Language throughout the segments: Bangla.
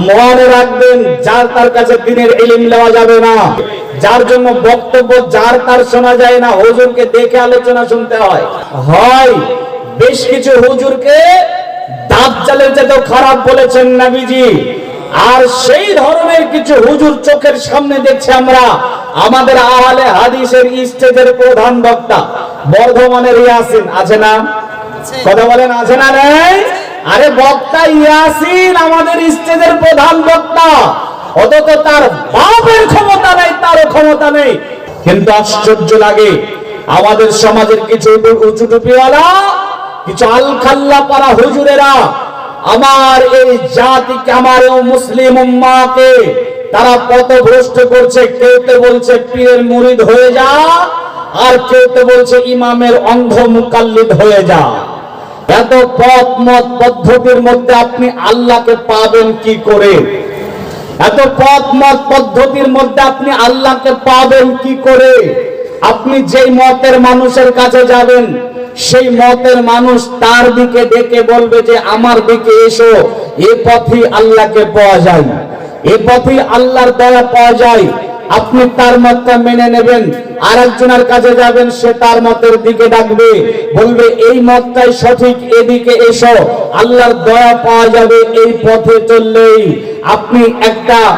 মনে রাখবেন যার তার কাছে দিনের ইলিম নেওয়া যাবে না। যার জন্য বক্তব্য যার তার শোনা যায় না হুজুরকে দেখে আলোচনা শুনতে হয়। হয় বেশ কিছু হুজুরকে দাজ্জালের চেয়েও খারাপ বলেছেন নবীজি আর সেই ধরনের কিছু হুজুর চোখের সামনে দেখছি আমরা। আমাদের আহলে হাদিসের স্টেজের প্রধান বক্তা বর্ধমানের ইয়াসিন আছে না? কথা বলেন আছে না নেই? আরে বক্তা ইয়াসিন, আমাদের স্টেজের প্রধান বক্তা। অথচ তার বাপের ক্ষমতা নেই, তারও ক্ষমতা নেই। কিন্তু আশ্চর্য লাগে, আমাদের সমাজের কিছু উঁচু টুপিওয়ালা, কিছু আলখাল্লা পারা হুজুরেরা, আমার এই জাতিকে, আমার মুসলিম উম্মাকে, তারা পথভ্রষ্ট করছে, কেউ তো বলছে পীরের মুরিদ হয়ে যা, আর কেউ তো বলছে ইমামের অন্ধ মুকাল্লিদ হয়ে যা। এত পথ, মত, পদ্ধতির মধ্যে আপনি আল্লাহকে পাবেন কি করে? এত পথ, মত, পদ্ধতির মধ্যে আপনি আল্লাহকে পাবেন কি করে? আপনি যেই মতের মানুষের কাছে যাবেন, সেই মতের মানুষ তার দিকে ডেকে বলবে যে, আমার দিকে এসো, এ পথে আল্লাহকে পাওয়া যায়। এ পথে আল্লাহর দয়া পাওয়া যায়। আপনি তার মতটা মেনে নেবেন। আর একজনের কাছে যাবেন, সে তার মতের দিকে ডাকবে। বলবে, এই মতটাই সঠিক, এদিকে এসো। আল্লাহর দয়া পাওয়া যাবে এই পথে চললেই। আপনি একটা,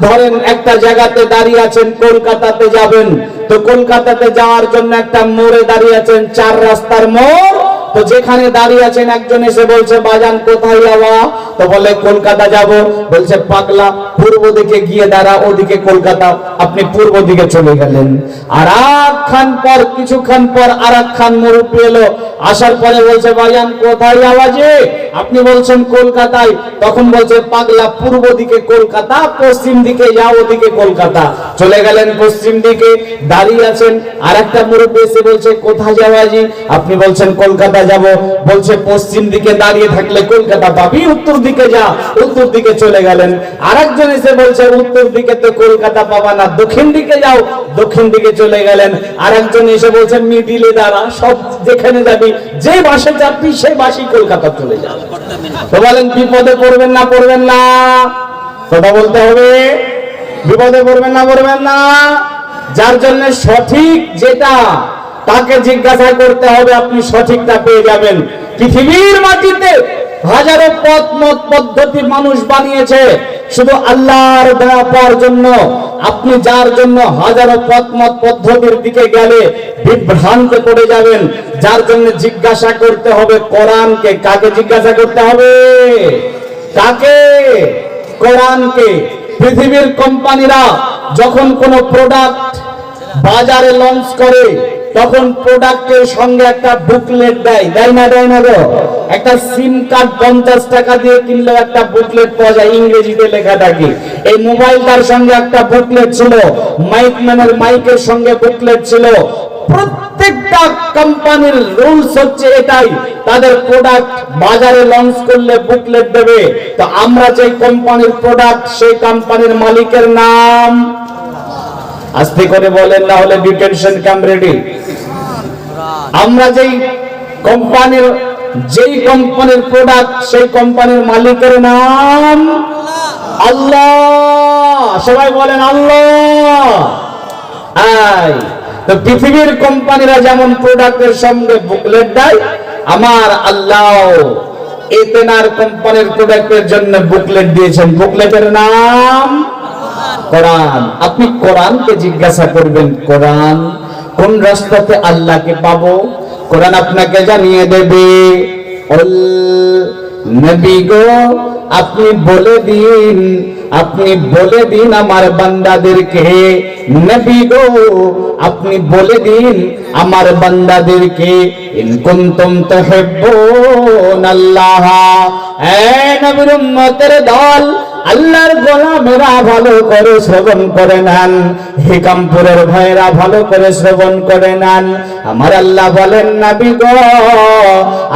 ধরেন একটা জায়গাতে দাঁড়িয়ে আছেন, কলকাতাতে যাবেন। তো কলকাতাতে যাওয়ার জন্য একটা মোড়ে দাঁড়িয়ে আছেন, চার রাস্তার মোড়। তো যেখানে দাঁড়িয়ে আছেন একজন এসে বলছে, বাজান, কোথায় যাওয়া? তো বলে, কলকাতা যাব। বলছে, পাগলা, পূর্ব দিকে গিয়ে দাঁড়া, ওদিকে কলকাতা। আপনি পূর্ব দিকে চলে গেলেন। আর খান পর, কিছুক্ষণ পর আর খান মুরব্বী এলো। আসার পরে বলছে, বাজান, কোথায় যাওয়া যে? আপনি বলছেন কলকাতায়, তখন বলছে পাগলা পূর্ব দিকে কলকাতা, পশ্চিম দিকে যাও ওদিকে কলকাতা। চলে গেলেন পশ্চিম দিকে, দাঁড়িয়ে আছেন আর একটা মুরব্বী এসে বলছে, কোথায় যাওয়া জি আপনি বলছেন, কলকাতা যাব। বলছে, পশ্চিম দিকে দাঁড়িয়ে থাকলে কলকাতা পাবি, উত্তর দিকে যা। উত্তর দিকে চলে গেলেন। আরেকজন এসে বলছে, উত্তর দিকে তো কলকাতা পাবা না, দক্ষিণ দিকে যাও। দক্ষিণ দিকে চলে গেলেন। আরেকজন এসে বলছে, মিডিলে দাঁড়া, সব যেখানে যাবি, যে বাসে যাবি সেই বাসি কলকাতা চলে যাবে তো বলেন, বিপদে পড়বেন না পড়বেন না। কথা বলতে হবে। বিপদে পড়বেন না পড়বেন না। যার জন্য সঠিক যেটা, তাকে জিজ্ঞাসা করতে হবে, আপনি সঠিকটা পেয়ে যাবেন। পৃথিবীর মাটিতে হাজারো পথ, মত, পদ্ধতি মানুষ বানিয়েছে। শুধু আল্লাহর দয়া পাওয়ার জন্য, আপনি যার জন্য হাজারো পথ মত পদ্ধতির দিকে গেলে বিভ্রান্তে পড়ে যাবেন, যার জন্য জিজ্ঞাসা করতে হবে, কোরআনকে কাকে জিজ্ঞাসা করতে হবে? কাকে? কোরআনকে। পৃথিবীর কোম্পানিরা যখন কোনো প্রোডাক্ট বাজারে লঞ্চ করে তখন প্রোডাক্টের সঙ্গে একটা বুকলেট দেয়। দেয় না দেয় না গো। একটা সিম কার্ড পঞ্চাশ টাকা দিয়ে কিনলেও একটা বুকলেট পাওয়া যায়, ইংরেজিতে লেখা থাকে। এই মোবাইলটার সঙ্গে একটা বুকলেট ছিল মাইক ম্যানের মাইকের সঙ্গে বুকলেট ছিল। প্রত্যেকটা কোম্পানির রুলস হচ্ছে এটাই। তাদের প্রোডাক্ট বাজারে লঞ্চ করলে বুকলেট দেবে। তো আমরা যে কোম্পানির প্রোডাক্ট সেই কোম্পানির মালিকের নাম। আস্তে করে বলেন, না হলে ডিটেনশন ক্যাম্প রেডি আমরা যেই কোম্পানির যেই কোম্পানির প্রোডাক্ট সেই কোম্পানির মালিকের নাম আল্লাহ। সবাই বলেন আল্লাহ। আই তো পৃথিবীর কোম্পানিরা যেমন প্রোডাক্টের সঙ্গে বুকলেট দেয় আমার আল্লাহ এতেনার কোম্পানির প্রোডাক্টের জন্য বুকলেট দিয়েছেন। বুকলেটের নাম কোরআন। আপনি কোরআনকে জিজ্ঞাসা করবেন কোরআন কোন রাস্তাতে আল্লাহকে পাবো? কোরআন আপনাকে জানিয়ে দেবে আপনি বলে দিন, আপনি বলে দিন আমার বান্দাদেরকে। নবী গো, আপনি বলে দিন আমার বান্দাদেরকে। ইন কুনতুম তুহিব্বুন আল্লাহ এ নবীর উম্মতের দল আল্লাহর গোলামেরা ভালো করে শ্রবণ করে নেন। হিকামপুরের ভাইরা ভালো করে শ্রবণ করে নেন। আমার আল্লাহ বলেন, নাবি গো,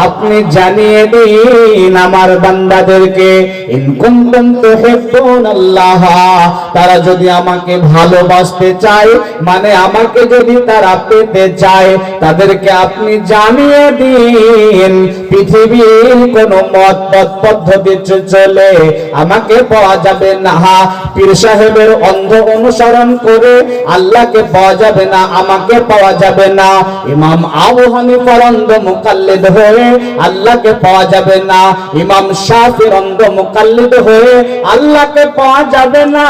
আপনি জানিয়ে দিন আমার বান্দাদেরকে, ইন কুনতুম তুহিব্বুন আল্লাহ তারা যদি আমাকে ভালোবাসতে চায় মানে আমাকে যদি তারা পেতে চায়, তাদেরকে আপনি জানিয়ে দিন। পৃথিবীর কোন মত পদ্ধতি চলে আমাকে পাওয়া যাবে না। পীর সাহেবের অন্ধ অনুসরণ করে আল্লাহকে পাওয়া যাবে না, আমাকে পাওয়া যাবে না। ইমাম আবু হানিফার অন্ধ মুকাল্লিদ হয়ে আল্লাহকে পাওয়া যাবে না। ইমাম শাফির অন্ধ মুকাল্লিদ হয়ে আল্লাহকে পাওয়া যাবে না।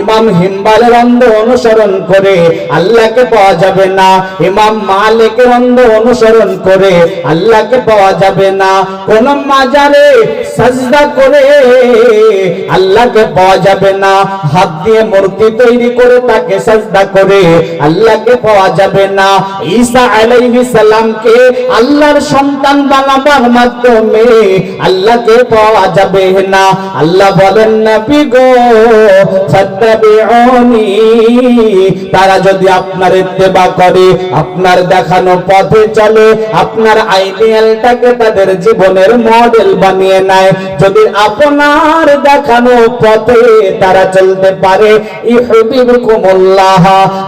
ইমাম হিম্বালের অন্ধ অনুসরণ করে আল্লাহকে পাওয়া যাবে না। ইমাম মালিকের অন্ধ অনুসরণ করে আল্লাহকে পাওয়া যাবে না। কোন মাজারে সাজদা করে আল্লাহকে পাওয়া যাবে না। হাত দিয়ে মূর্তি তৈরি করে তাকে সাজদা করে আল্লাহকে পাওয়া যাবে না। ঈসা আলাইহিস সালামকে আল্লাহর সন্তান বানাবার মাধ্যমে আল্লাহকে পাওয়া যাবে না। আল্লাহ বলেন, নবী গো, ফাত্তাবিউনি। তারা যদি আপনার ইত্তেবা করে, আপনার দেখানো পথে চলে, আপনার আইডিয়ালটাকে তাদের জীবনের মডেল বানিয়ে নেয়। যদি আপনার দেখানো পথে তারা চলতে পারে।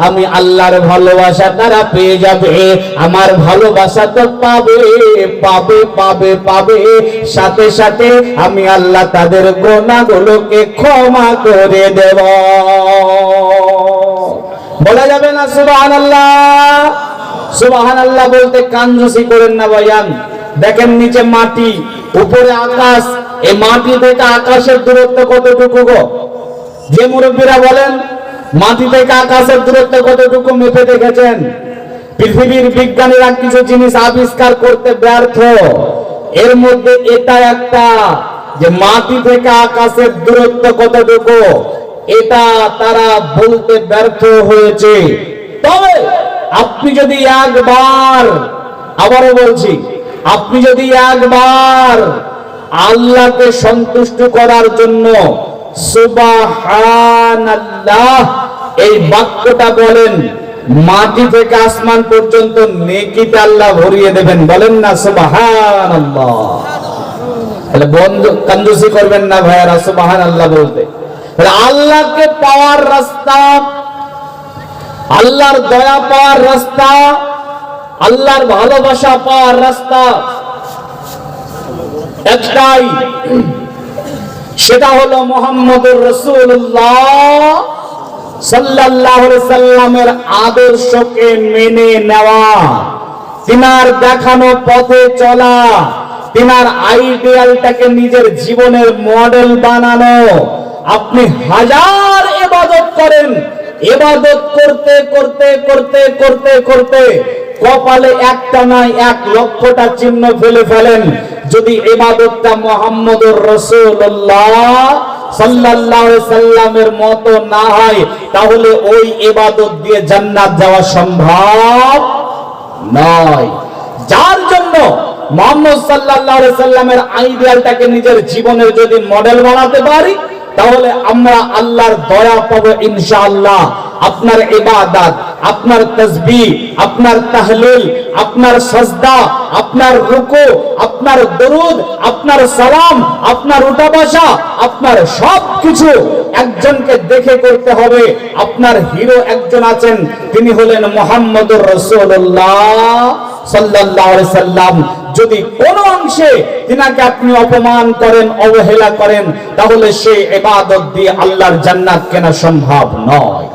আমি আল্লাহর ভালোবাসা তারা পেয়ে যাবে। আমার ভালোবাসা তো পাবে পাবে পাবে পাবে। সাথে সাথে আমি আল্লাহ তাদের গোনাগুলোকে ক্ষমা করে দেব। বলা যাবে না সুবাহান আল্লাহ সুবাহান আল্লাহ বলতে কাঞ্জুসি করেন না ভাইয়ান। দেখেন নিচে মাটি, উপরে আকাশ। এই মাটি থেকে আকাশের দূরত্ব কতটুকু গো? যে মুরব্বীরা বলেন মাটি থেকে আকাশের দূরত্ব কতটুকু মেপে দেখেছেন? পৃথিবীর বিজ্ঞানীরা কিছু জিনিস আবিষ্কার করতে ব্যর্থ। এর মধ্যে এটা একটা, যে মাটি থেকে আকাশের দূরত্ব কতটুকু, এটা তারা বলতে ব্যর্থ হয়েছে। তবে আপনি যদি একবার, আবারও বলছি, আপনি যদি একবার আল্লাহকে সন্তুষ্ট করার জন্য এই বাক্যটা বলেন। মাটি থেকে আসমান পর্যন্ত নেকিতে আল্লাহ ভরিয়ে দেবেন। বলেন না সুবহানাল্লাহ। তাহলে বন্ধু, কান্দুসি করবেন না ভাইয়ারা বলতে। আল্লাহকে পাওয়ার রাস্তা, আল্লাহর দয়া পাওয়ার রাস্তা, আল্লাহর ভালোবাসা পাওয়ার রাস্তা একটাই। সেটা হলো মোহাম্মদুর রসুল্লাহ সাল্লামের আদর্শকে মেনে নেওয়া। তিনার দেখানো পথে চলা, তিনার আইডিয়ালটাকে নিজের জীবনের মডেল বানানো। আপনি হাজার এবাদত করেন এবাদত করতে করতে করতে করতে করতে কপালে একটা নাই এক লক্ষটা চিহ্ন ফেলে ফেলেন। যদি ইবাদতটা মোহাম্মদুর সাল্লাল্লাহু সাল্লামের মতো না হয়, তাহলে ওই দিয়ে জান্নাত যাওয়া সম্ভব নয়। যার জন্য মোহাম্মদ সাল্লাল্লাহু সাল্লামের আইডিয়ালটাকে নিজের জীবনের যদি মডেল বানাতে পারি, তাহলে আমরা আল্লাহর দয়া পাবো ইনশাআল্লাহ। আপনার ইবাদত, আপনার তসবিহ, আপনার তাহলিল আপনার সাজদা, আপনার রুকু, আপনার দরুদ, আপনার সালাম, আপনার উঠা বসা আপনার সব কিছু একজনকে দেখে করতে হবে। আপনার হিরো একজন আছেন, তিনি হলেন মোহাম্মদুর রাসূলুল্লাহ সাল্লাল্লাহু আলাইহি সাল্লাম। যদি কোন অংশে তিনাকে আপনি অপমান করেন, অবহেলা করেন, তাহলে সেই ইবাদত দিয়ে আল্লাহর জান্নাত কেনা সম্ভব নয়।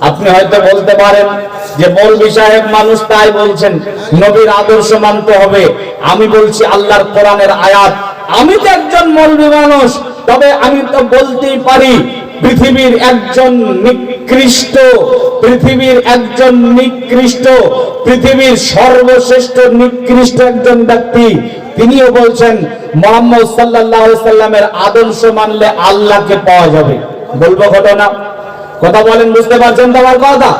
আপনি হয়তো বলতে পারেন যে মৌলবি সাহেব মানুষ তাই বলছেন, নবীর আদর্শ মানতে হবে। আমি বলছি আল্লাহর কোরআনের আয়াত। আমি তো একজন মৌলবি মানুষ, তবে আমি তো বলতেই পারি, পৃথিবীর একজন নিকৃষ্ট, পৃথিবীর একজন নিকৃষ্ট, পৃথিবীর সর্বশ্রেষ্ঠ নিকৃষ্ট একজন ব্যক্তি। তিনিও বলছেন, মোহাম্মদ আলাইহি সাল্লামের আদর্শ মানলে আল্লাহকে পাওয়া যাবে। বলব ঘটনা। কথা বলেন বুঝতে পারছেন তোমার কথা?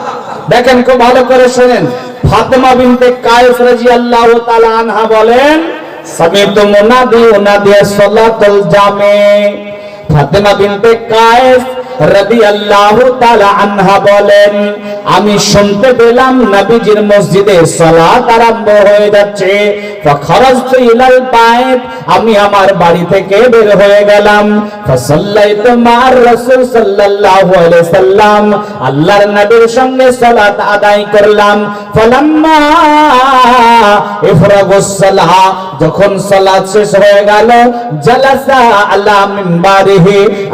দেখেন খুব ভালো করে শোনেন। ফাতেমা বিনতে কায়েস রাদিয়াল্লাহু তাআলা আনহা বলেন, সামিতু মুনাদি উনাদি সালাতুল জামে। ফাতেমা বিনতে কায়েস আমি শুনতে পেলাম নবীজির মসজিদে সালাত আরম্ভ হয়ে যাচ্ছে। আমি আমার বাড়ি থেকে বের হয়ে গেলাম। আল্লাহর নবীর সঙ্গে আদায় করলাম। যখন শেষ হয়ে গেল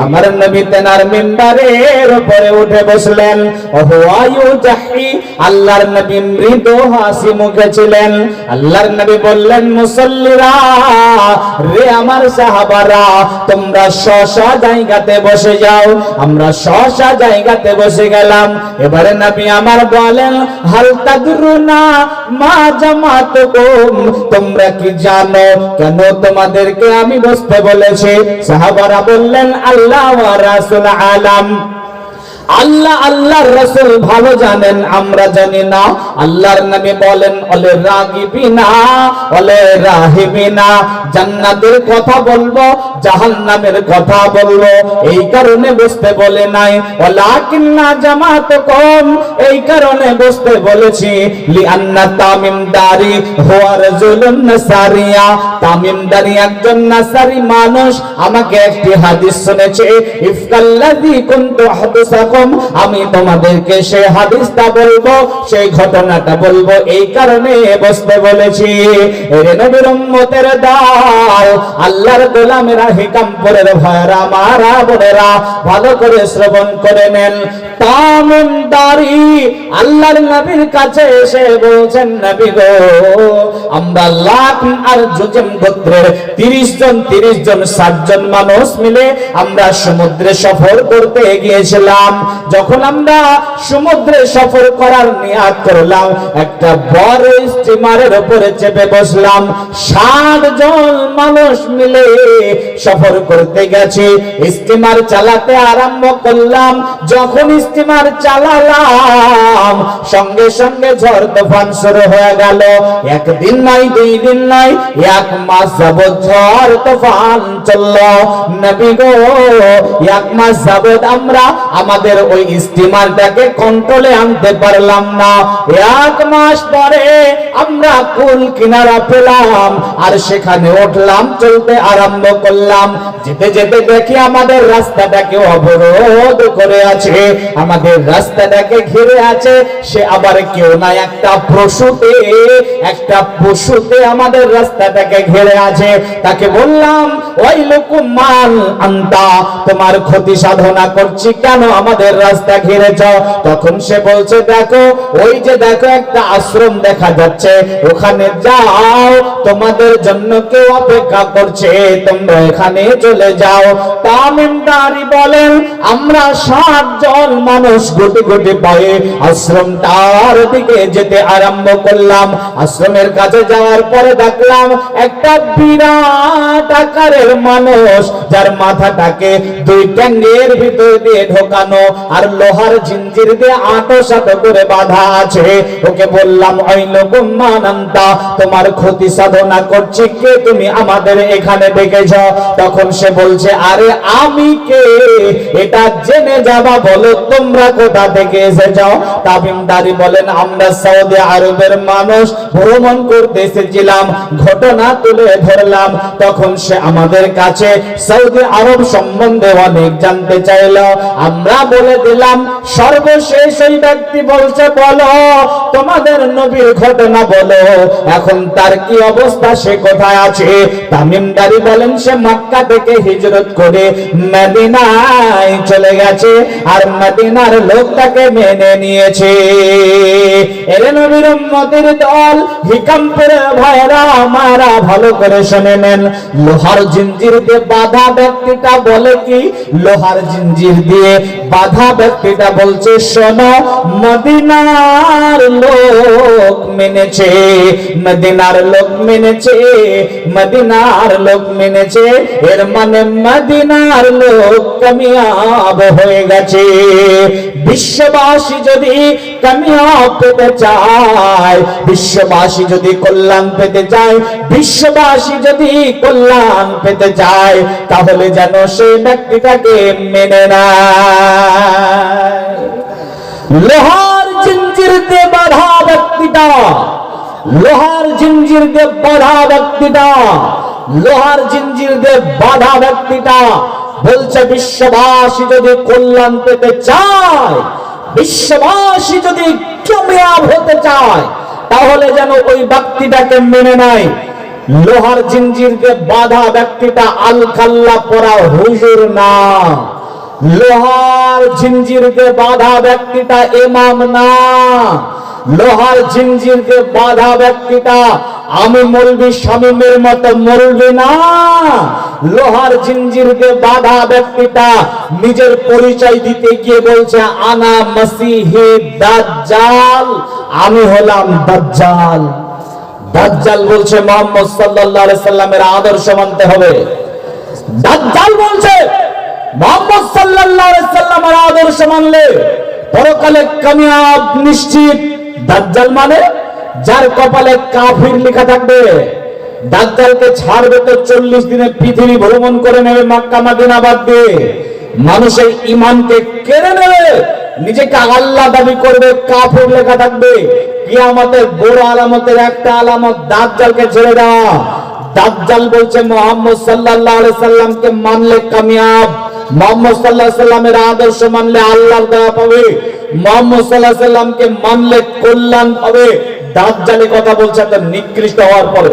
আমার নবী তেনার মিম্বারের উপরে উঠে বসলেন। ওহুয়ায়ু জাহি, আল্লাহর নবী মৃদু হাসি মুখে ছিলেন। আল্লাহর নবী বললেন, মুসল্লিরা, রে আমার সাহাবারা, তোমরা শশা জায়গাতে বসে যাও। আমরা শশা জায়গাতে বসে গেলাম। এবারে নবী আমার বলেন, হাল তাদরুনা মা জামাতুকুম, তোমরা কি জানো? কেন তোমাদেরকে আমি বসতে বলেছি? সাহাবারা বললেন, আল্লাহ রাসূল আলাম আল্লাহ আল্লাহর রাসূল ভালো জানেন, আমরা জানি না। আল্লাহর নবী বলেন, অলে রাগিবিনা, অলে রাহিবিনা জান্নাতের কথা বলব, জাহান্নামের কথা বলব। এই কারণে বুঝতে বলে নাই। ওয়ালাকিন্না জামাত কম এই কারণে বুঝতে বলেছি। লিআন্না তামিমদারি হুয়া রাজুলুন নাসারিয়া। তামিমদারি একজন নাসারি মানুষ। আমাকে একটি হাদিস শুনেছে, ইফকাল্লাযী কুনতু হাদিসাকুম আমি তোমাদেরকে সেই হাদিসটা বলব সেই ঘটনাটা বলব, এই কারণে বসতে বলেছি। এর নবীর উম্মতের দল, আল্লাহর গোলামেরা, হিকামপুরের ভয়রা মারা বোনেরা, ভালো করে শ্রবণ করে নেন। তামিমদারি আল্লাহর নবীর কাছে এসে বলছেন, নবী গো, আমরা লাখ আর জুজেম গোত্রের 30 জন 30 জন 60 জন মানুষ মিলে আমরা সমুদ্রে সফর করতে গিয়েছিলাম। যখন আমরা সমুদ্রে সফর করার নিয়াত করলাম, একটা বড় স্টিমারের উপরে চেপে বসলাম। 60 জন মানুষ মিলে সফর করতে গেছি। স্টিমার চালাতে আরম্ভ করলাম। যখন স্টিমার চালালাম, সঙ্গে সঙ্গে ঝড় তুফান শুরু হয়ে গেল। একদিন নাই, দুই দিন নাই, এক মাস যাবত ঝড় তুফান চলল। নবী গো, এক মাস যাবত আমরা আমাদের ওই স্টিমারটাকে কন্ট্রোলে আনতে পারলাম না। এক মাস পরে আমরা কুল কিনারা পেলাম, আর সেখানে উঠলাম, চলতে আরম্ভ করলাম। যেতে যেতে দেখি আমাদের রাস্তাটাকে অবরোধ করে আছে। আমাদের রাস্তাটাকে ঘিরে আছে, সে আবার কেউ না। একটা পশুতে একটা পশুতে আমাদের রাস্তাটাকে ঘিরে আছে। তাকে বললাম, ওই লোকুমান আন্তা, তোমার ক্ষতি সাধনা করছি কেন? আমাদের রাস্তা ঘিরেছ, তখন সে বলছে, দেখো, ওই যে দেখো একটা আশ্রম দেখা যাচ্ছে। ওখানে যাও, তোমাদের জন্য কেউ অপেক্ষা করছে। তোমরা এখানে চলে যাও। তামিমদারি বলেন, আমরা ষাট জন মানুষ গুটি গুটি পায়ে আশ্রমটার দিকে যেতে আরম্ভ করলাম। আশ্রমের কাছে যাওয়ার পরে দেখলাম একটা বিরাট আকারের মানুষ, যার মাথাটাকে দুই ট্যাঙ্গের ভিতর দিয়ে ঢোকানো আর লোহার জিঞ্জির দিয়ে আটো সাটো করে বাঁধা আছে। ওকে বললাম, ওই লোকমানন্তা তোমার ক্ষতি সাধনা করছি কে? তুমি আমাদের এখানে ডেকেছ। তখন সে বলছে, আরে আমি কে? এটা জেনে যাবা, বলো তোমরা কোথা থেকে এসেছ? তামিমদারি বলেন, আমরা সৌদি আরবের মানুষ, ভ্রমণ করতে এসেছিলাম, ঘটনা তুলে ধরলাম। তখন সে আমাদের কাছে সৌদি আরব সম্বন্ধে অনেক জানতে চাইল। আমরা বলে দিলাম, সর্বশেষ ওই ব্যক্তি বলছে, বলো, তোমাদের নবীর ঘটনা বলো। এখন তার কি অবস্থা, সে কোথায় আছে? তামিমদারি বলেন, সে মক্কা থেকে হিজরত করে মদিনায় চলে গেছে আর মদিনার লোক তাকে মেনে নিয়েছে। এর নবীর উম্মতের দল হিকামপুরে ভাইরা আমারা ভালো করে শুনে নেন। লোহার জিঞ্জির দিয়ে বাধা ব্যক্তিটা বলে কি? লোহার জিঞ্জির দিয়ে বাধা ব্যক্তিটা বলছে, শোনো, মদিনার লোক মেনেছে, মদিনার লোক মেনেছে, মদিনার লোক মেনেছে, এর মানে মদিনার লোক কামিয়াব হয়ে গেছে। বিশ্ববাসী যদি কামিয়াব পেতে চায় বিশ্ববাসী যদি কল্যাণ পেতে চায় বিশ্ববাসী যদি কল্যাণ পেতে চায় তাহলে যেন সেই ব্যক্তিটাকে মেনে লোহার জিঞ্জির দিয়ে বাধা ব্যক্তিটা, লোহার জিঞ্জির দিয়ে বাধা ব্যক্তিটা, লোহার জিঞ্জির বাধা ব্যক্তিটা বলছে, বিশ্ববাসী যদি কল্যাণ পেতে চায় বিশ্ববাসী যদি কামিয়াব হতে চায়, তাহলে যেন ওই ব্যক্তিটাকে মেনে নেয়। লোহার জিঞ্জিরকে বাধা ব্যক্তিটা আল খাল্লা পরা হুজুর না। লোহার জিঞ্জিরকে বাধা ব্যক্তিটা এমাম না। লোহার জিঞ্জিরকে বাধা ব্যক্তিটা আমি মরবি শামীমের মতো মলবি না। লোহার জিঞ্জিরকে বাধা ব্যক্তিটা নিজের পরিচয় দিতে গিয়ে বলছে, আনা মসিহি দাজ্জাল, আমি হলাম দাজ্জাল। দাজ্জাল বলছে, মোহাম্মদ সাল্লাল্লাহু আলাইহি সাল্লামের আদর্শ মানতে হবে। দাজ্জাল বলছে, মোহাম্মদ সাল্লাল্লাহু আলাইহি সাল্লামের আদর্শ মানলে পরকালে কামিয়াব, নিশ্চিত দাজ্জাল মানে যার কপালে কাফির লেখা থাকবে। দাজ্জালকে ছাড়বে তো চল্লিশ দিনে পৃথিবী ভ্রমণ করে নেবে মক্কা মদিনা বাদ দিয়ে। মানুষের ইমানকে কেড়ে নেবে, নিজেকে আল্লাহ দাবি করবে, কাফির লেখা থাকবে। কিয়ামতের বড় আলামতের একটা আলামত দাজ্জালকে ছেড়ে দেওয়া। দাজ্জাল বলছে, মোহাম্মদ সাল্লাল্লাহু আলাইহি সাল্লামকে মানলে কামিয়াব। মোহাম্মদ সাল্লাল্লাহু আলাইহি সাল্লামের আদর্শ মানলে আল্লাহর দয়া পাবে। মোহাম্মদ সাল্লাল্লাহু আলাইহি সাল্লামকে মানলে কল্যাণ পাবে। দাজ্জালি কথা বলছে তো নিকৃষ্ট হওয়ার পরে।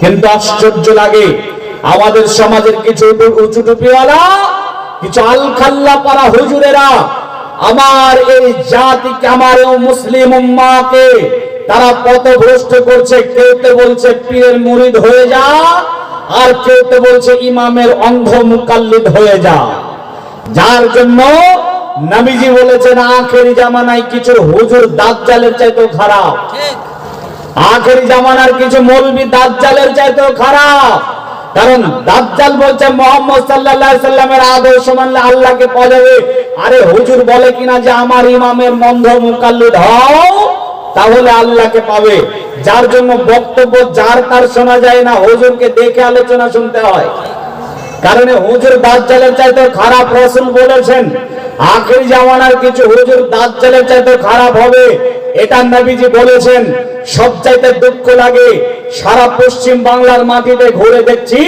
কিন্তু আশ্চর্য লাগে, আমাদের সমাজের কিছু উঁচু টুপিওয়ালা, কিছু আলখাল্লা পারা হুজুরেরা, আমার এই জাতিকে, আমার মুসলিম উম্মাকে তারা পথভ্রষ্ট করছে, কেউ তো বলছে পীরের মুরিদ হয়ে যা, আর কেউ তো বলছে ইমামের অন্ধ মুকাল্লিদ হয়ে যা। যার জন্য নবীজি বলেছেন, আখেরি জামানায় কিছু হুজুর দাজ্জালের চাইতেও খারাপ। আখেরি জামানার কিছু মৌলবি দাজ্জালের চাইতেও খারাপ। কারণ দাজ্জাল বলছে, মোহাম্মদ সাল্লাল্লাহু আলাইহি সাল্লামের আদর্শ মানলে আল্লাহকে পাওয়া যাবে আরে হুজুর বলে কিনা যে, আমার ইমামের মন্ধ মুকাল্লিদ হও তাহলে আল্লাহকে পাবে। যার জন্য বক্তব্য, যার তার শোনা যায় না, হুজুরকে দেখে আলোচনা শুনতে হয়। কারণ হুজুর দাজ্জালের চাইতে খারাপ রসুল বলেছেন, আখেরি জামানার কিছু হুজুর দাজ্জালের চাইতে খারাপ হবে। এটা নবীজি বলেছেন সব চাইতে দুঃখ লাগে, সারা পশ্চিম বাংলার মাটিতে ঘুরে দেখছি,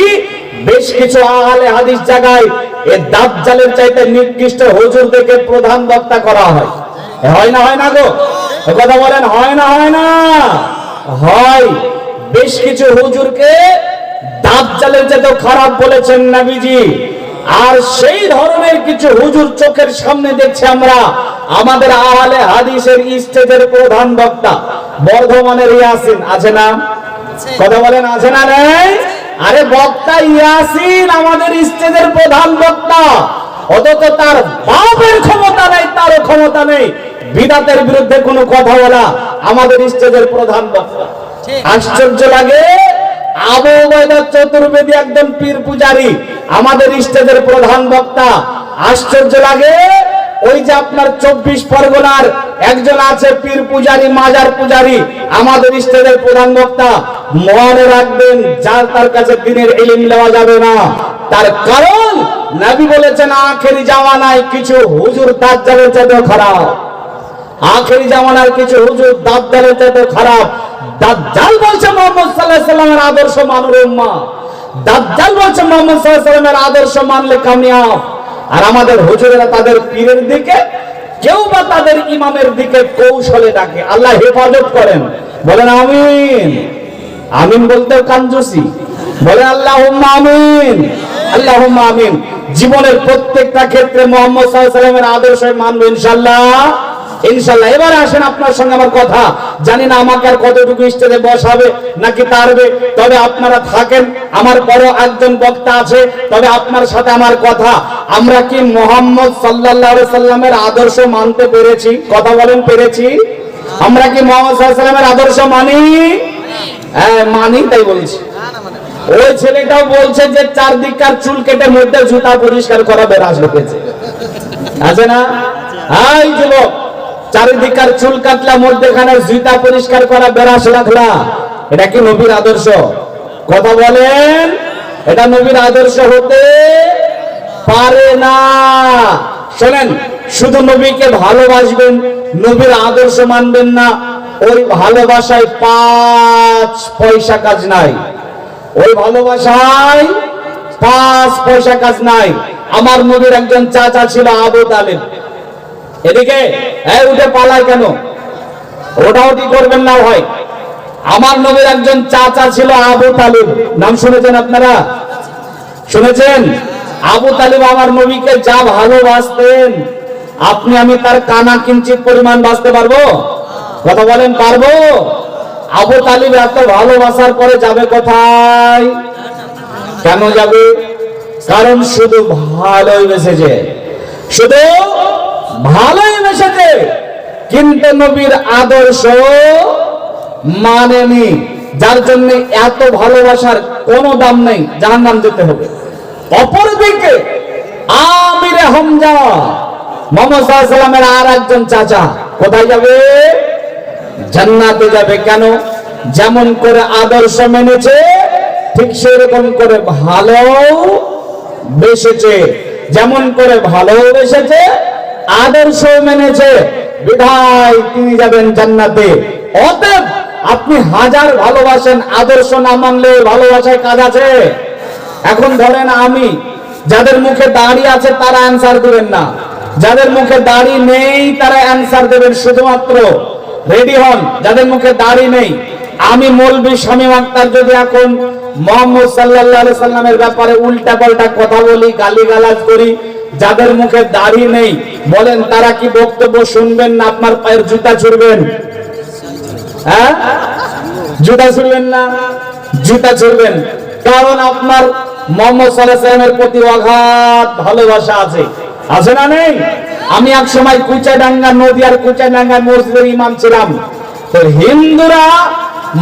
বেশ কিছু আহলে হাদিস জায়গায় এ দাজ্জালের চাইতে নিকৃষ্ট হুজুর দেখে প্রধান বক্তা করা হয়। হয় না হয় না গো? কথা বলেন হয় না হয় না? হয়। বেশ কিছু হুজুরকে দাজ্জালের চেয়েও খারাপ বলেছেন নবীজি আর সেই ধরনের কিছু হুজুর চোখের সামনে দেখছি আমরা আমাদের আহলে হাদিসের স্টেজের প্রধান বক্তা বর্ধমানের ইয়াসিন আছে না? কথা বলেন আছে না নেই? আরে বক্তা ইয়াসিন আমাদের স্টেজের প্রধান বক্তা অথচ তার বাপের ক্ষমতা নেই তারও ক্ষমতা নেই। বিদাতের বিরুদ্ধে কোনো কথা বলা আমাদের স্টেজের প্রধান বক্তা। আশ্চর্য লাগে আবু উবাইদা চতুর্বেদী একদম পীর পূজারি আমাদের স্টেজের প্রধান বক্তা। আশ্চর্য লাগে ওই যে আপনার চব্বিশ পরগনার একজন আছে পীর পূজারি মাজার পূজারি আমাদের স্টেজের প্রধান বক্তা। মনে রাখবেন যার তার কাছে দিনের এলিম নেওয়া যাবে না। তার কারণ নবী বলেছেন আখেরি জামানায় কিছু হুজুর দাজ্জালের চাইতেও খারাপ আখেরি জামানার কিছু হুজুর, দাজ্জালের চাইতে খারাপ। দাজ্জাল বলছে মোহাম্মদ আলাইহি সাল্লামের আদর্শ মানুর উম্মাহ দাজ্জাল বলছে মোহাম্মদ আলাইহি সাল্লামের আদর্শ মানলে কামিয়াব। আর আমাদের হুজুরেরা তাদের পীরের দিকে, কেউ বা তাদের ইমামের দিকে কৌশলে ডাকে। আল্লাহ হেফাজত করেন। বলেন আমিন। আমিন বলতে কাঞ্জুসি বলে আল্লাহ আমিন। আল্লাহ আমিন। জীবনের প্রত্যেকটা ক্ষেত্রে মোহাম্মদ সাল্লামের আদর্শ মানবো ইনশাআল্লাহ। ইনশাল্লাহ এবারে আসেন আপনার সঙ্গে আমার কথা। জানি না আমাকে আর কতটুকু স্টেজে বসাবে, নাকি তারবে তবে আপনারা থাকেন, আমার বড় একজন বক্তা আছে, তবে আপনার সাথে আমার কথা। আমরা কি মোহাম্মদ আলাইহি সাল্লামের আদর্শ মানতে পেরেছি? কথা বলেন, পেরেছি? আমরা কি মোহাম্মদ সাল্লামের আদর্শ মানি? হ্যাঁ মানি তাই বলছি। ওই ছেলেটাও বলছে যে চারদিককার চুল কেটে মধ্যে জুতা পরিষ্কার করা বেরাস ঢুকেছে আছে না? হাই যুবক। চারিদিকার চুল কাটলা মধ্যেখানে জুতা পরিষ্কার করা, বেরাস রাখলা। এটা কি নবীর আদর্শ? কথা বলেন, এটা নবীর আদর্শ হতে পারে না। শোনেন, শুধু নবীকে ভালোবাসবেন, নবীর আদর্শ মানবেন না। ওই ভালোবাসায় পাঁচ পয়সা কাজ নাই। ওই ভালোবাসায় পাঁচ পয়সা কাজ নাই। আমার নবীর একজন চাচা ছিল আবু তালেব। এদিকে, এই উঠে পালায় কেন? ওটা ওটি করবেন না ভাই আমার নবীর একজন চাচা ছিল আবু তালিব। নাম শুনেছেন আপনারা? শুনেছেন? আবু তালিব আমার নবীকে যা ভালোবাসতেন, আপনি আমি তার কানা কিঞ্চিত পরিমাণ বাঁচতে পারব? কথা বলেন, পারব? আবু তালিব এত ভালোবাসার পরে যাবে কোথায়? কেন যাবে? কারণ শুধু ভালোই বেসেছে শুধু ভালোই বেসেছে কিন্তু নবীর আদর্শ মানেনি। যার জন্য এত ভালোবাসার কোনো দাম নেই যার নাম যেতে হবে। অপরদিকে আমিরে হামজা, মোহাম্মদ আর একজন চাচা, কোথায় যাবে? জান্নাতে যাবে কেন? যেমন করে আদর্শ মেনেছে, ঠিক সেরকম করে ভালো বেসেছে। যেমন করে ভালোবেসেছে আদর্শ মেনেছে। বিধায় তিনি যাবেন জান্নাতে। অতএব আপনি হাজার ভালোবাসেন, আদর্শ না মানলে ভালোবাসায় কাজ আছে? এখন ধরেন আমি, যাদের মুখে দাড়ি আছে তারা অ্যান্সার দিবেন না। যাদের মুখে দাড়ি নেই তারা অ্যান্সার দেবেন শুধুমাত্র। রেডি হন, যাদের মুখে দাড়ি নেই। আমি মৌলবী শামীম আক্তার যদি এখন মোহাম্মদ সাল্লাল্লাহু সাল্লামের ব্যাপারে উল্টা পাল্টা কথা বলি, গালিগালাজ করি যাদের মুখে দাড়ি নেই, বলেন তারা কি বক্তব্য শুনবেন না আপনার পায়ের জুতা ছুড়বেন? হ্যাঁ? জুতা ছুড়বেন না? জুতা ছুড়বেন। কারণ আপনার প্রতি অগাধ ভালোবাসা আছে। আছে না নেই? আমি এক সময় কুচাডাঙ্গা নদী আর কুচাডাঙ্গা মসজিদের ইমাম ছিলাম। তো হিন্দুরা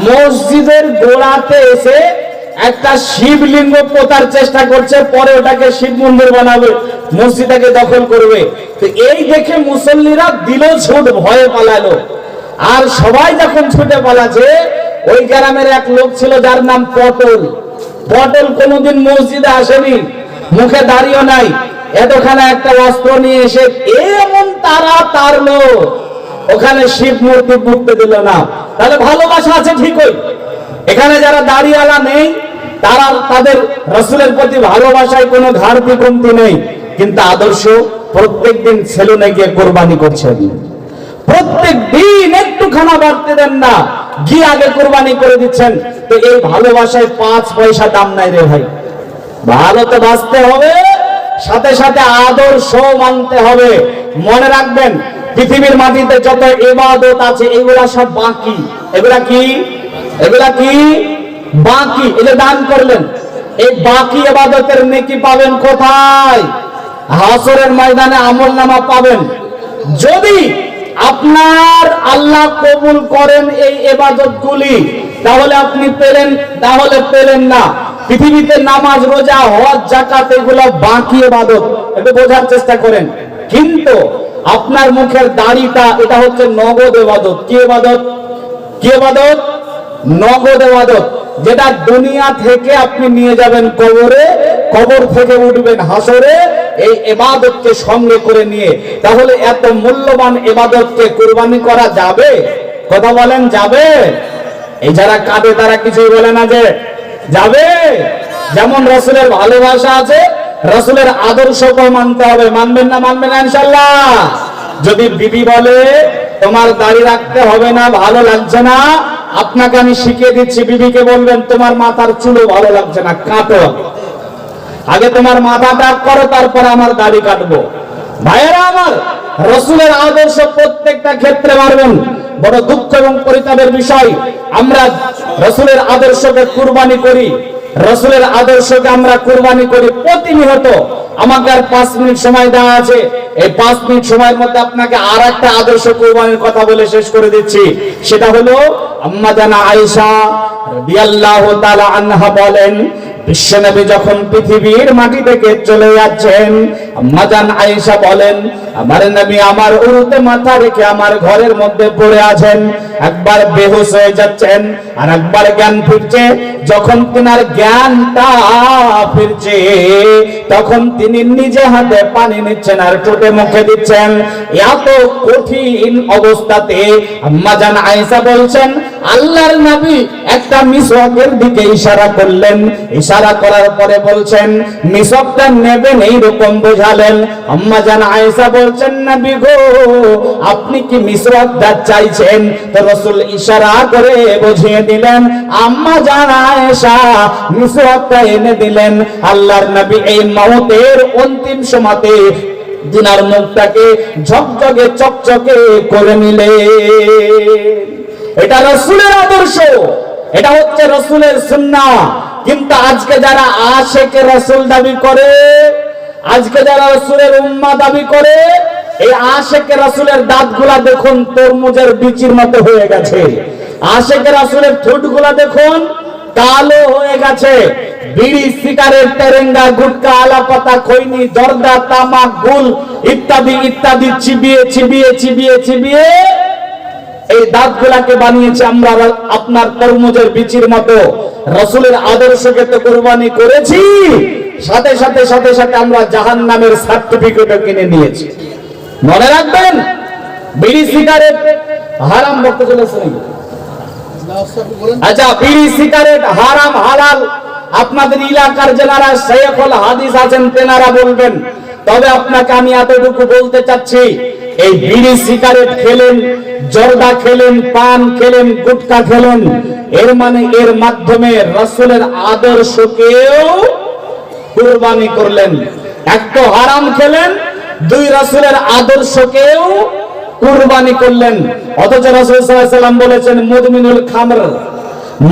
মসজিদের গোড়াতে এসে একটা শিবলিঙ্গ পোতার চেষ্টা করছে, পরে ওটাকে শিব মন্দির বানাবে, মসজিদটাকে দখল করবে। তো এই দেখে মুসল্লিরা দিল ছুট, ভয়ে পালালো। আর সবাই যখন ছুটে পালাছে ওই গ্রামের এক লোক ছিল যার নাম পটল। পটল কোনোদিন মসজিদে আসেনি, মুখে দাঁড়িয়ে নাই, এতখানে একটা অস্ত্র নিয়ে এসে এমন তারা তারলো ওখানে শিব মূর্তি পুঁততে দিল না। তাহলে ভালোবাসা আছে ঠিকই। এখানে যারা দাঁড়িয়ালা নেই তারা তাদের রসুলের প্রতি ভালোবাসায় কোনো ঘাটতি কমতি নেই। কিন্তু আদর্শ প্রত্যেক প্রত্যেকদিন সেলুনে গিয়ে কোরবানি করছেন প্রত্যেক দিন একটু খানা বাড়তে দেন না, গিয়ে আগে কোরবানি করে দিচ্ছেন। তো এই ভালোবাসায় পাঁচ পয়সা দাম নাই রে ভাই। ভালো তো বাঁচতে হবে, সাথে সাথে আদর্শ মানতে হবে। মনে রাখবেন, পৃথিবীর মাটিতে যত এবাদত আছে, এগুলা সব বাকি। এগুলা কি? এগুলা কি? বাকি এটা দান করলেন, এই বাকি এবাদতের নেকি পাবেন কোথায়? হাসরের ময়দানে আমল নামা পাবেন। যদি আপনার আল্লাহ কবুল করেন এই এবাদত গুলি তাহলে আপনি পেলেন, তাহলে পেলেন না। পৃথিবীতে নামাজ, রোজা, হজ জাকাত এগুলো বাকি এবাদত। এটা বোঝার চেষ্টা করেন। কিন্তু আপনার মুখের দাড়িটা, এটা হচ্ছে নগদ এবাদত। কি এবাদত? কি এবাদত? নগদ এবাদত। যেটা দুনিয়া থেকে আপনি নিয়ে যাবেন কবরে, কবর থেকে উঠবেন হাসরে, এই এবাদতকে সঙ্গে করে নিয়ে। তাহলে এত মূল্যবান এবাদতকে কুরবানি করা যাবে? কথা বলেন, যাবে? এই যারা কাঁদে তারা কিছুই বলে না যে, যাবে? যেমন রসুলের ভালোবাসা আছে, রসুলের আদর্শকে মানতে হবে। মানবেন না মানবেন না, ইনশাল্লাহ? যদি বিবি বলে, তোমার দাড়ি রাখতে হবে না, ভালো লাগছে না, আপনাকে আমি শিখিয়ে দিচ্ছি, বিবিকে বলবেন, তোমার মাথার চুলও ভালো লাগছে না কাটো আগে তোমার মাথা টাক করো, তারপর আমার দাড়ি কাটবো। ভাইয়েরা আমার, রসুলের আদর্শ প্রত্যেকটা ক্ষেত্রে মারবেন বড় দুঃখ এবং পরিতাপের বিষয়। আমরা রসুলের আদর্শকে কুরবানি করি, রসুলের আদর্শকে আমরা কুরবানি করি প্রতিনিয়ত। আমাকে আর পাঁচ মিনিট সময় দেওয়া আছে। এই পাঁচ মিনিট সময়ের মধ্যে আপনাকে আর একটা আদর্শ কুরবানির কথা বলে শেষ করে দিচ্ছি। সেটা হলো আম্মা জানা আয়েশা রাদিয়াল্লাহু তাআলা আনহা বলেন বিশ্বনবী যখন পৃথিবীর মাটি থেকে চলে যাচ্ছেন আম্মাজান আয়েশা বলেন, আমার নবী আমার উরুতে মাথা রেখে আমার ঘরের মধ্যে পড়ে আছেন। একবার বেহুশ হয়ে যাচ্ছেন আর একবার জ্ঞান ফিরছে যখন তিনার জ্ঞানটা ফিরছে, তখন তিনি নিজে হাতে পানি নিচ্ছেন আর ঠোঁটে মুখে দিচ্ছেন। এত কঠিন অবস্থাতে আম্মাজান আয়েশা বলছেন, আল্লাহর নবী একটা মিসওয়াকের দিকে ইশারা করলেন। ইশারা করার পরে বলছেন, মিসওয়াকটা নেবেন, এইরকম বোঝালেন। আম্মা জান আয়েশা বলছেন, নবী গো, আপনি কি মিসওয়াকটা চাইছেন? তো রাসূল ইশারা করে বুঝিয়ে দিলেন আম্মা জান আয়েশা মিসওয়াকটা এনে দিলেন। আল্লাহর নবী এই মওতের অন্তিম সময়তে দিনার মুখটাকে ঝকঝকে, চকচকে করে নিলেন। এটা রসুলের আদর্শ। এটা হচ্ছে রসুলের সুন্না। কিন্তু আজকে যারা আশেকে রসুল দাবি করে, আজকে যারা রসুলের উম্মা দাবি করে, এই আশেকে রসুলের দাঁতগুলা দেখুন তরমুজের বিচির মতো হয়ে গেছে। আশেকে রসুলের ঠোঁটগুলা দেখুন কালো হয়ে গেছে। বিড়ি, সিগারেট, তেরেঙ্গা, গুটকা, আলাপাতা, খৈনি জর্দা তামাক, গুল ইত্যাদি ইত্যাদি চিবিয়ে চিবিয়ে চিবিয়ে চিবিয়ে এই দাঁতগুলাকে বানিয়েছে আমরা আপনার তরমুজের বিচির মতো। রসুলের আদর্শকে তো কোরবানি করেছি। সাথে সাথে সাথে সাথে আমরা জাহান নামের সার্টিফিকেটও কিনে নিয়েছি। মনে রাখবেন? বিড়ি, সিগারেট হারাম বক্ত চলেছে? আচ্ছা বিড়ি, সিগারেট, হারাম, হালাল আপনাদের এলাকার যারা শেখল হাদিস আছেন তেনারা বলবেন। তবে আপনাকে আমি এতটুকু বলতে চাচ্ছি, এই বিড়ি, সিগারেট খেলেন, জর্দা খেলেন, পান খেলেন, গুটকা খেলেন, এর মানে এর মাধ্যমে রসুলের আদর্শকেও কুরবানি করলেন। এক তো হারাম খেলেন, দুই রসুলের আদর্শকেও কুরবানি করলেন। অথচ রসুল সাল্লাল্লাহু আলাইহি সাল্লাম বলেছেন মুদমিনুল খামর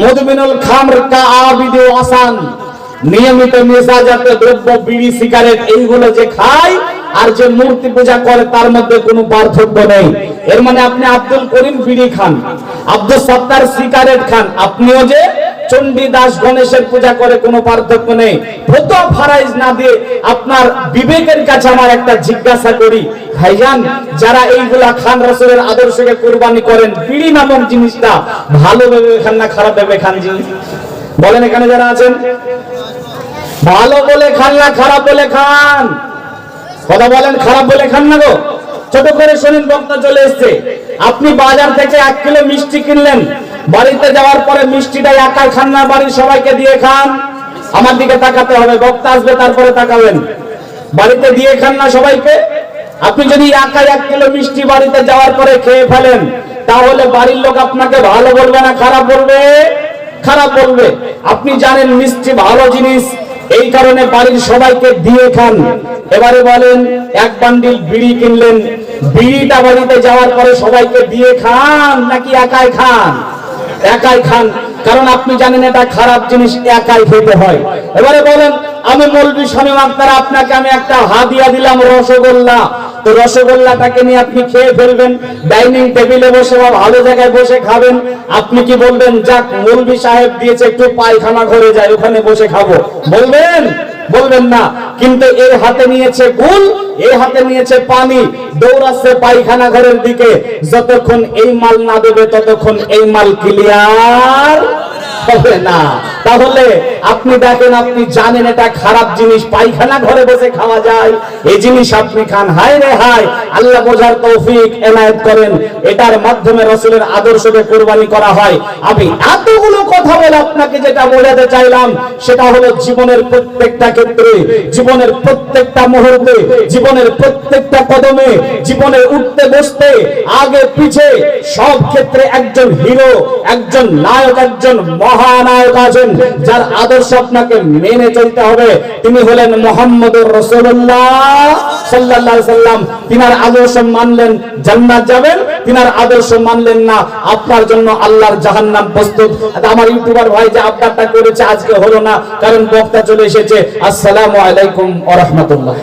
মুদমিনুল খামর কা আবিদু আসান, নিয়মিত নেশাজাত দ্রব্য, বিড়ি, সিগারেট, এইগুলো যে খায় আর যে মূর্তি পূজা করে তার মধ্যে কোনো পার্থক্য নেই। এর মানে আপনি আব্দুল করিম বিড়ি খান, আব্দুল সত্তার সিগারেট খান, আপনিও যে চণ্ডী দাস গণেশের পূজা করে কোনো পার্থক্য নেই। ফতো ফারাইজ না দিয়ে আপনার বিবেকের কাছে আমার একটা জিজ্ঞাসা করি, ভাইজান, যারা এইগুলা খান রসুলের আদর্শকে কুরবানি করেন, বিড়ি নামক জিনিসটা ভালো ভেবে খান না খারাপ ভেবে খান জি? বলেন এখানে যারা আছেন। ভালো বলে খান না খারাপ বলে খান। কথা বলেন, খারাপ বলে খান না গো। ছোট করে শোনেন বক্তা চলে এসছে। আপনি বাজার থেকে এক কিলো মিষ্টি কিনলেন, বাড়িতে যাওয়ার পরে মিষ্টিটা একাই খান না, বাড়ির সবাইকে দিয়ে খান। আমার দিকে তাকাতে হবে, বক্তা আসবে, তারপরে তাকাবেন। বাড়িতে দিয়ে খান না সবাইকে? আপনি যদি একাই এক কিলো মিষ্টি বাড়িতে যাওয়ার পরে খেয়ে ফেলেন, তাহলে বাড়ির লোক আপনাকে ভালো বলবে না, খারাপ বলবে? খারাপ বলবে। আপনি জানেন মিষ্টি ভালো জিনিস এই কারণে বাড়ির সবাইকে দিয়ে খান। এবারে বলেন, এক বান্ডিল বিড়ি কিনলেন, বিড়িটা বাড়িতে যাওয়ার পরে সবাইকে দিয়ে খান, নাকি একাই খান? একাই খান। কারণ আপনি জানেন এটা খারাপ জিনিস, একাই খেতে হয়। এবারে বলেন, আমি বলবি শামীম আপনারা, আপনাকে আমি একটা হাদিয়া দিলাম, রসগোল্লা। তো রসগোল্লাটাকে নিয়ে আপনি খেয়ে ফেলবেন, ডাইনিং টেবিলে বসে বা ভালো জায়গায় বসে খাবেন। আপনি কি বলবেন, যাক মৌলবি সাহেব দিয়েছে, একটু পায়খানা ঘরে যায় ওখানে বসে খাব। বলবেন? বলবেন না। কিন্তু এর হাতে নিয়েছে গুল এর হাতে নিয়েছে পানি। দৌড়াচ্ছে পায়খানা ঘরের দিকে। যতক্ষণ এই মাল না দেবে, ততক্ষণ এই মাল ক্লিয়ার হবে না। তাহলে আপনি দেখেন, আপনি জানেন এটা খারাপ জিনিস, পায়খানা ঘরে বসে খাওয়া যায়। এই জিনিস আপনি খান। হায় রে হায়, আল্লাহ বোঝার তৌফিক এনায়েত করেন। এটার মাধ্যমে রসুলের আদর্শকে কোরবানি করা হয়। আমি এতগুলো কথা বলে আপনাকে যেটা বোঝাতে চাইলাম, সেটা হলো জীবনের প্রত্যেকটা ক্ষেত্রে, জীবনের প্রত্যেকটা মুহূর্তে, জীবনের প্রত্যেকটা কদমে, জীবনে উঠতে বসতে, আগে পিছে সব ক্ষেত্রে একজন হিরো, একজন নায়ক, একজন মহানায়ক আছেন, যার আদর্শ আপনাকে মেনে চলতে হবে। তিনি হলেন মোহাম্মদুর রসুল্লাহ সাল্লাল্লাহু সাল্লাম। তিনার আদর্শ মানলেন জান্নাত যাবেন, তিনার আদর্শ মানলেন না। আপনার জন্য আল্লাহর জাহান্নাম প্রস্তুত। আমার ইউটিউবার ভাই যে আবদারটা করেছে আজকে হলো না, কারণ বক্তা চলে এসেছে। আসসালামু আলাইকুম ওয়া রাহমাতুল্লাহ।